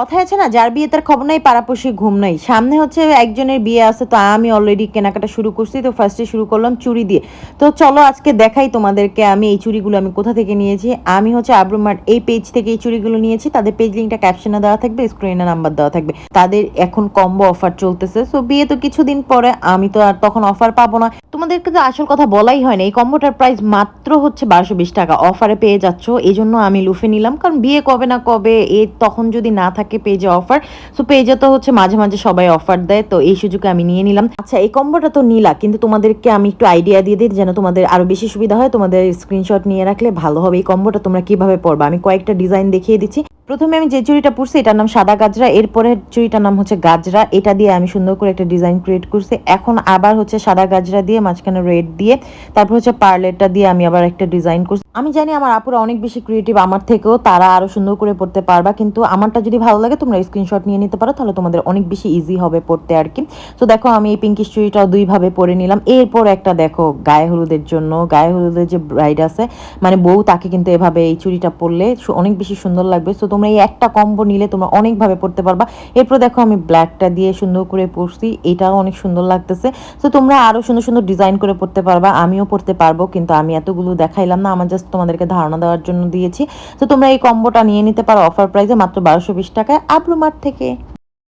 কথায় আছে না, যার বিয়ে তার খবর নাই পাড়াপড়শি ঘুম নাই। সামনে হচ্ছে একজনের বিয়ে আছে, তো আমি অলরেডি কেনাকাটা শুরু করছি, তো ফার্স্টে শুরু করলাম চুড়ি দিয়ে। তো চলো আজকে দেখাই তোমাদেরকে আমি এই চুড়িগুলো আমি কোথা থেকে নিয়েছি। আমি হচ্ছে আব্রুমার্ট এই পেজ থেকে এই চুড়িগুলো নিয়েছি, তাদের পেজ লিঙ্কটা ক্যাপশনে দেওয়া থাকবে স্ক্রিনে নাম্বার দেওয়া থাকবে। তাদের এখন কম্বো অফার চলতেছে সো বিয়ে তো কিছুদিন পরে, আমি তো আর তখন অফার পাবো না। তোমাদেরকে তো আসল কথা বলাই হয় না, এই কম্বোটার প্রাইস মাত্র হচ্ছে বারোশো টাকা অফারে পেয়ে যাচ্ছ এই জন্য আমি লুফে নিলাম, কারণ বিয়ে কবে না কবে, এ তখন যদি না থাকে পেজে অফার সো পেজে তো হচ্ছে মাঝে মাঝে সবাই অফার দেয়, তো এই সুযোগে আমি নিয়ে নিলাম। আচ্ছা এই কম্বোটা তো নিলা, কিন্তু তোমাদেরকে আমি একটু আইডিয়া দিয়ে দিই যেন তোমাদের আরও বেশি সুবিধা হয়। তোমাদের স্ক্রিনশট নিয়ে রাখলে ভালো হবে। এই কম্বোটা তোমরা কীভাবে পড়বা? আমি কয়েকটা ডিজাইন দেখিয়ে দিচ্ছি। প্রথমে আমি যে চুড়িটা পরছি, এটার নাম সাদা গাজরা, এরপরে চুড়িটার নাম হচ্ছে গাজরা। এটা দিয়ে আমি সুন্দর করে একটা ডিজাইন ক্রিয়েট করছি। এখন আবার হচ্ছে সাদা গাজরা দিয়ে, মাঝখানে রেড দিয়ে, তারপর হচ্ছে পার্লেটটা দিয়ে আমি আবার একটা ডিজাইন করছি। আমি জানি আমার আপুরা অনেক বেশি ক্রিয়েটিভ আমার থেকেও তারা আরও সুন্দর করে পড়তে পারবা, কিন্তু আমারটা যদি ভালো লাগে, তোমরা স্ক্রিনশট নিয়ে নিতে পারো, তাহলে তোমাদের অনেক বেশি ইজি হবে পড়তে আর কি। তো দেখো, আমি এই পিঙ্কিশ চুড়িটাও দুইভাবে পরে নিলাম। এরপর একটা দেখো, গায়ে হলুদের জন্য, গায়ে হলুদের যে ব্রাইড আছে মানে বউ, তাকে কিন্তু এভাবে এই চুড়িটা পরলে অনেক বেশি সুন্দর লাগবে। তো তোমরা এই একটা কম্বো নিলে তোমরা অনেকভাবে পড়তে পারবা। এরপর দেখো আমি ব্ল্যাকটা দিয়ে সুন্দর করে পরছি এটাও অনেক সুন্দর লাগতেছে। তো তোমরা আরও সুন্দর সুন্দর ডিজাইন করে পড়তে পারবা, আমিও পড়তে পারব, কিন্তু আমি এতগুলো দেখাইলাম না, আমার জাস্ট তোমাদেরকে ধারণা দেওয়ার জন্য দিয়েছি। তো তোমরা এই কম্বোটা নিয়ে নিতে পারো অফার প্রাইসে মাত্র বারোশো বিশ টাকায় আপলুমার থেকে।